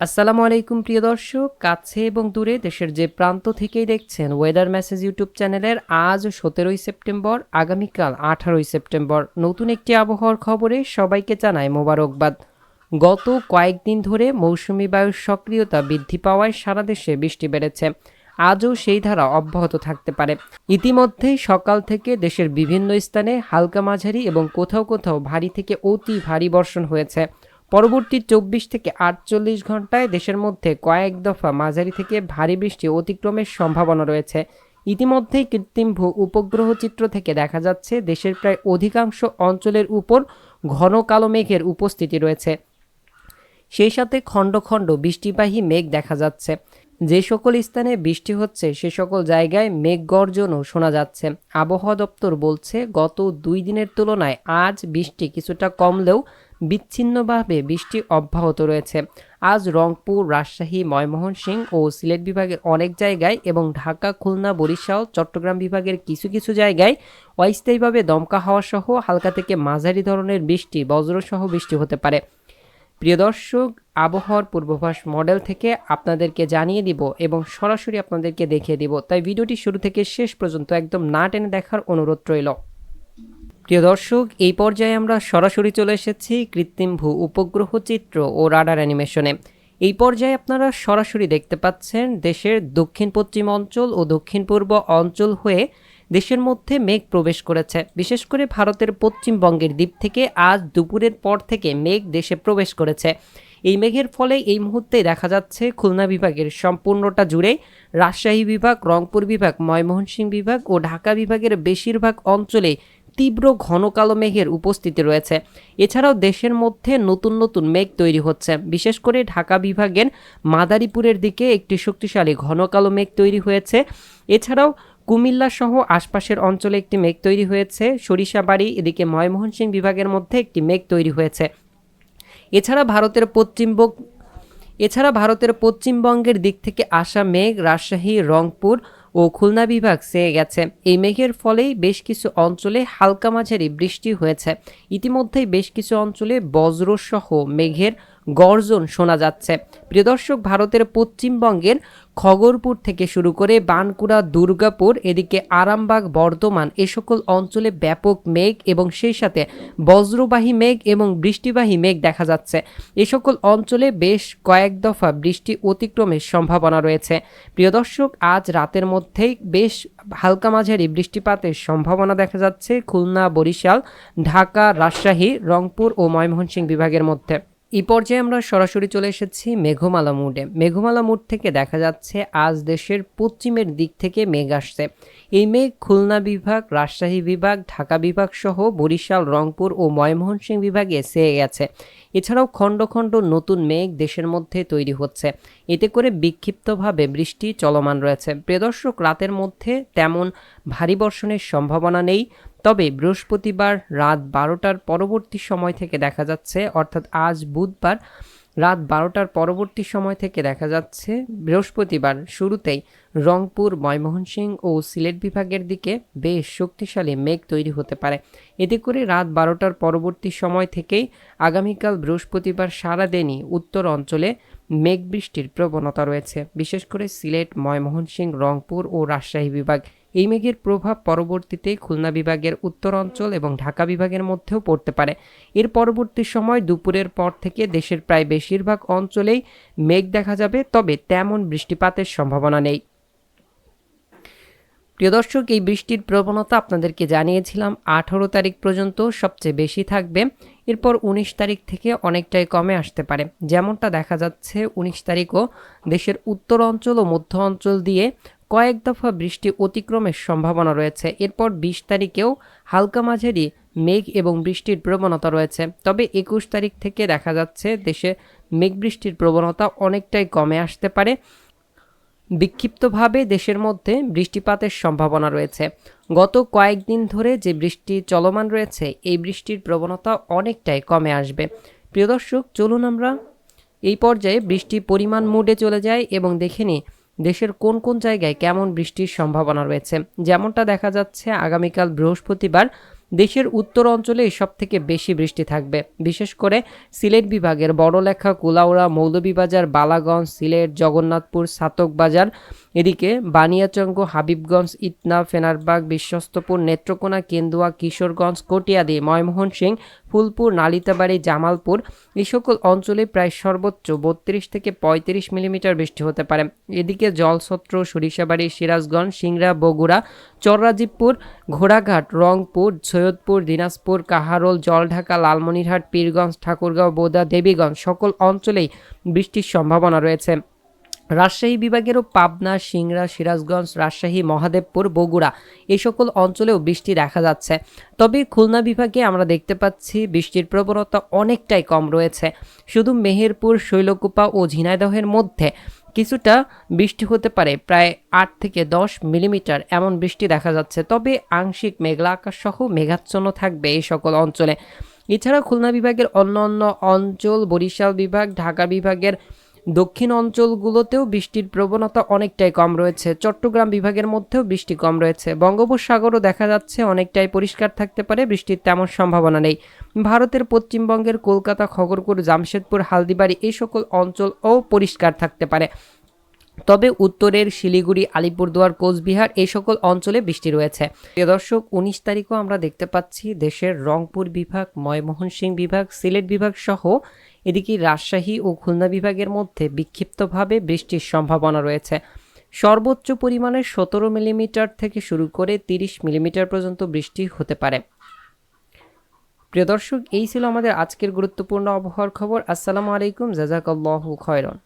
আসসালামু আলাইকুম, প্রিয় দর্শক। কাছে এবং দূরে দেশের যে প্রান্ত থেকেই দেখছেন ওয়েদার মেসেজ ইউটিউব চ্যানেলের আজ সতেরোই সেপ্টেম্বর, আগামীকাল আঠারোই সেপ্টেম্বর। নতুন একটি আবহাওয়ার খবরে সবাইকে জানায় মোবারকবাদ। গত কয়েকদিন ধরে মৌসুমি বায়ুর সক্রিয়তা বৃদ্ধি পাওয়ায় সারা দেশে বৃষ্টি বেড়েছে। আজও সেই ধারা অব্যাহত থাকতে পারে। ইতিমধ্যেই সকাল থেকে দেশের বিভিন্ন স্থানে হালকা মাঝারি এবং কোথাও কোথাও ভারী থেকে অতি ভারী বর্ষণ হয়েছে। পরবর্তী চব্বিশ থেকে আটচল্লিশ ঘন্টায় দেশের মধ্যে কয়েক দফা মাঝারি থেকে ভারী বৃষ্টি অতিক্রমের সম্ভাবনা রয়েছে। ইতিমধ্যেই কৃত্রিম ভূ উপগ্রহ চিত্র থেকে দেখা যাচ্ছে, দেশের প্রায় অধিকাংশ অঞ্চলের উপর ঘন কালো মেঘের উপস্থিতি রয়েছে। সেই সাথে খণ্ড খণ্ড বৃষ্টিবাহী মেঘ দেখা যাচ্ছে। যে সকল স্থানে বৃষ্টি হচ্ছে, সে সকল জায়গায় মেঘ গর্জনও শোনা যাচ্ছে। আবহাওয়া দপ্তর বলছে, গত দুই দিনের তুলনায় আজ বৃষ্টি কিছুটা কমলেও বিচ্ছিন্নভাবে বৃষ্টি অব্যাহত রয়েছে। আজ রংপুর, রাজশাহী, ময়মনসিংহ ও সিলেট বিভাগের অনেক জায়গায় এবং ঢাকা, খুলনা, বরিশাল, চট্টগ্রাম বিভাগের কিছু কিছু জায়গায় অস্থায়ীভাবে দমকা হাওয়া সহ হালকা থেকে মাঝারি ধরনের বৃষ্টি, বজ্রসহ বৃষ্টি হতে পারে। প্রিয় দর্শক, আবহাওয়ার পূর্বাভাস মডেল থেকে আপনাদেরকে জানিয়ে দিব এবং সরাসরি আপনাদেরকে দেখিয়ে দিব। তাই ভিডিওটি শুরু থেকে শেষ পর্যন্ত একদম না টেনে দেখার অনুরোধ রইল। প্রিয় দর্শক, এই পর্যায়ে আমরা সরাসরি চলে এসেছি কৃত্রিম ভূ উপগ্রহ চিত্র ও রাডার অ্যানিমেশনে। এই পর্যায়ে আপনারা সরাসরি দেখতে পাচ্ছেন দেশের দক্ষিণ পশ্চিম অঞ্চল ও দক্ষিণ পূর্ব অঞ্চল হয়ে দেশের মধ্যে মেঘ প্রবেশ করেছে। বিশেষ করে ভারতের পশ্চিমবঙ্গের দ্বীপ থেকে আজ দুপুরের পর থেকে মেঘ দেশে প্রবেশ করেছে। এই মেঘের ফলে এই মুহূর্তে দেখা যাচ্ছে খুলনা বিভাগের সম্পূর্ণটা জুড়ে রাজশাহী বিভাগ, রংপুর বিভাগ, ময়মনসিংহ বিভাগ ও ঢাকা বিভাগের বেশিরভাগ অঞ্চলে তীব্র ঘন কালো মেঘের উপস্থিতি রয়েছে। এছাড়াও দেশের মধ্যে নতুন নতুন মেঘ তৈরি হচ্ছে। বিশেষ করে ঢাকা বিভাগের মাদারীপুরের দিকে একটি শক্তিশালী ঘন কালো মেঘ তৈরি হয়েছে। এছাড়াও কুমিল্লা সহ আশপাশের অঞ্চলে একটি মেঘ তৈরি হয়েছে। সরিষাবাড়ি, এদিকে ময়মনসিংহ বিভাগের মধ্যে একটি মেঘ তৈরি হয়েছে। এছাড়া ভারতের পশ্চিমবঙ্গ এছাড়া ভারতের পশ্চিমবঙ্গের দিক থেকে আসা মেঘ, রাজশাহী, রংপুর ও খুলনা বিভাগ সেয়ে গেছে। এই মেঘের ফলেই বেশ কিছু অঞ্চলে হালকা মাঝারি বৃষ্টি হয়েছে। ইতিমধ্যেই বেশ কিছু অঞ্চলে বজ্রসহ মেঘের গর্জন শোনা যাচ্ছে। প্রিয় দর্শক, ভারতের পশ্চিমবঙ্গের খগরপুর থেকে শুরু করে বানকুড়া দুর্গাপুর, এদিকে আরামবাগ, বর্ধমান এ সকল অঞ্চলে ব্যাপক মেঘ এবং সেই সাথে বজ্রবাহী মেঘ এবং বৃষ্টিবাহী মেঘ দেখা যাচ্ছে। এ সকল অঞ্চলে বেশ কয়েক দফা বৃষ্টি অতিক্রমের সম্ভাবনা রয়েছে। প্রিয় দর্শক, আজ রাতের মধ্যেই বেশ হালকা মাঝারি বৃষ্টিপাতের সম্ভাবনা দেখা যাচ্ছে খুলনা, বরিশাল, ঢাকা, রাজশাহী, রংপুর ও ময়মনসিংহ বিভাগের মধ্যে। এই পর্যায়ে আমরা সরাসরি চলে এসেছি মেঘমালা মুডে। মেঘমালা মুড থেকে দেখা যাচ্ছে আজ দেশের পশ্চিমের দিক থেকে মেঘ আসছে। এই মেঘ খুলনা বিভাগ, রাজশাহী বিভাগ, ঢাকা বিভাগ সহ বরিশাল, রংপুর ও ময়মনসিংহ বিভাগে সেয়ে গেছে। এছাড়াও খণ্ড খণ্ড নতুন মেঘ দেশের মধ্যে তৈরি হচ্ছে। এতে করে বিক্ষিপ্তভাবে বৃষ্টি চলমান রয়েছে। প্রিয়দর্শক রাতের মধ্যে তেমন ভারী বর্ষণের সম্ভাবনা নেই। তবে বৃহস্পতিবার রাত বারোটার পরবর্তী সময় থেকে দেখা যাচ্ছে, অর্থাৎ আজ বুধবার রাত বারোটার পরবর্তী সময় থেকে দেখা যাচ্ছে, বৃহস্পতিবার শুরুতেই রংপুর, ময়মনসিংহ ও সিলেট বিভাগের দিকে বেশ শক্তিশালী মেঘ তৈরি হতে পারে। এতে করে রাত বারোটার পরবর্তী সময় থেকেই আগামীকাল বৃহস্পতিবার সারাদিনই উত্তর অঞ্চলে মেঘ বৃষ্টির প্রবণতা রয়েছে। বিশেষ করে সিলেট, ময়মনসিংহ, রংপুর ও রাজশাহী বিভাগ এই মেঘের প্রভাব পরবর্তীতে খুলনা বিভাগের উত্তর অঞ্চল এবং ঢাকা বিভাগের মধ্যেও পড়তে পারে। এর পরবর্তী সময় দুপুরের পর থেকে দেশের প্রায় বেশিরভাগ অঞ্চলেই মেঘ দেখা যাবে, তবে তেমন বৃষ্টিপাতের সম্ভাবনা নেই। প্রিয় দর্শক, এই বৃষ্টির প্রবণতা আপনাদেরকে জানিয়েছিলাম, আঠারো তারিখ পর্যন্ত সবচেয়ে বেশি থাকবে। এরপর উনিশ তারিখ থেকে অনেকটাই কমে আসতে পারে। যেমনটা দেখা যাচ্ছে, উনিশ তারিখও দেশের উত্তর অঞ্চল ও মধ্য অঞ্চল দিয়ে কয়েক দফা বৃষ্টি অতিক্রমের সম্ভাবনা রয়েছে। এরপর বিশ তারিখেও হালকা মাঝারি মেঘ এবং বৃষ্টির প্রবণতা রয়েছে। তবে একুশ তারিখ থেকে দেখা যাচ্ছে দেশে মেঘ বৃষ্টির প্রবণতা অনেকটাই কমে আসতে পারে। বিক্ষিপ্তভাবে দেশের মধ্যে বৃষ্টিপাতের সম্ভাবনা রয়েছে। গত কয়েকদিন ধরে যে বৃষ্টি চলমান রয়েছে, এই বৃষ্টির প্রবণতা অনেকটাই কমে আসবে। প্রিয় দর্শক, চলুন আমরা এই পর্যায়ে বৃষ্টি পরিমাণ মুডে চলে যায় এবং দেখে নিই দেশের কোন কোন জায়গায় কেমন বৃষ্টির সম্ভাবনা রয়েছে? যেমনটা দেখা যাচ্ছে আগামীকাল বৃহস্পতিবার দেশের উত্তর অঞ্চলে সব থেকে বেশি বৃষ্টি থাকবে। বিশেষ করে সিলেট বিভাগের বড়লেখা, কুলাউড়া, মৌলভীবাজার, বালাগঞ্জ, সিলেট, জগন্নাথপুর সাতক বাজার এদিকে বানিয়াচঙ্গ, হাবিবগঞ্জ, ইটনা, ফেনারবাগ, বিশ্বস্তপুর, নেত্রকোনা, কেন্দুয়া, কিশোরগঞ্জ, কটিয়াদি ময়মোহন সিং ফুলপুর, নালিতাবাড়ি, জামালপুর এই সকল অঞ্চলে প্রায় সর্বোচ্চ বত্রিশ থেকে পঁয়ত্রিশ মিলিমিটার বৃষ্টি হতে পারে। এদিকে জলছত্র সরিষাবাড়ি, সিরাজগঞ্জ, সিংড়া, বগুড়া, চররাজীবপুর, ঘোড়াঘাট, রংপুর সৈয়দপুর, দিনাজপুর, কাহারোল, জলঢাকা, লালমনিরহাট, পীরগঞ্জ, ঠাকুরগাঁও, বোদা, দেবীগঞ্জ সকল অঞ্চলেই বৃষ্টির সম্ভাবনা রয়েছে। রাজশাহী বিভাগেরও পাবনা, সিংড়া, সিরাজগঞ্জ, রাজশাহী, মহাদেবপুর, বগুড়া এই সকল অঞ্চলেও বৃষ্টি দেখা যাচ্ছে। তবে খুলনা বিভাগে আমরা দেখতে পাচ্ছি বৃষ্টির প্রবণতা অনেকটাই কম রয়েছে। শুধু মেহেরপুর, শৈলকুপা ও ঝিনাইদহের মধ্যে কিছুটা বৃষ্টি হতে পারে, প্রায় আট থেকে দশ মিলিমিটার এমন বৃষ্টি দেখা যাচ্ছে। তবে আংশিক মেঘলা আকাশ সহ মেঘাচ্ছন্ন থাকবে এই সকল অঞ্চলে। এছাড়া খুলনা বিভাগের অন্য অন্য অঞ্চল, বরিশাল বিভাগ, ঢাকা বিভাগের দক্ষিণ অঞ্চলগুলোতেও বৃষ্টির প্রবণতা অনেকটাই কম রয়েছে। চট্টগ্রাম বিভাগের মধ্যেও বৃষ্টি কম রয়েছে। বঙ্গোপসাগরও দেখা যাচ্ছে অনেকটাই পরিষ্কার থাকতে পারে, বৃষ্টির তেমন সম্ভাবনা নেই। ভারতের পশ্চিমবঙ্গের কলকাতা, খগরপুর, জামশেদপুর, হালদিবাড়ি এই সকল অঞ্চলও পরিষ্কার থাকতে পারে। তবে উত্তরের শিলিগুড়ি, আলিপুরদুয়ার, কোচবিহার এই সকল অঞ্চলে বৃষ্টি রয়েছে। প্রিয় দর্শক, উনিশ তারিখও আমরা দেখতে পাচ্ছি দেশের রংপুর বিভাগ ময়মোহন সিং বিভাগ, সিলেট বিভাগ সহ এদিকে রাজশাহী ও খুলনা বিভাগের মধ্যে বিক্ষিপ্তভাবে বৃষ্টির সম্ভাবনা রয়েছে। সর্বোচ্চ পরিমাণে সতেরো মিলিমিটার থেকে শুরু করে তিরিশ মিলিমিটার পর্যন্ত বৃষ্টি হতে পারে। প্রিয় দর্শক, এই ছিল আমাদের আজকের গুরুত্বপূর্ণ আবহাওয়ার খবর। আসসালামু আলাইকুম, জাজাকাল্লাহু খয়রন।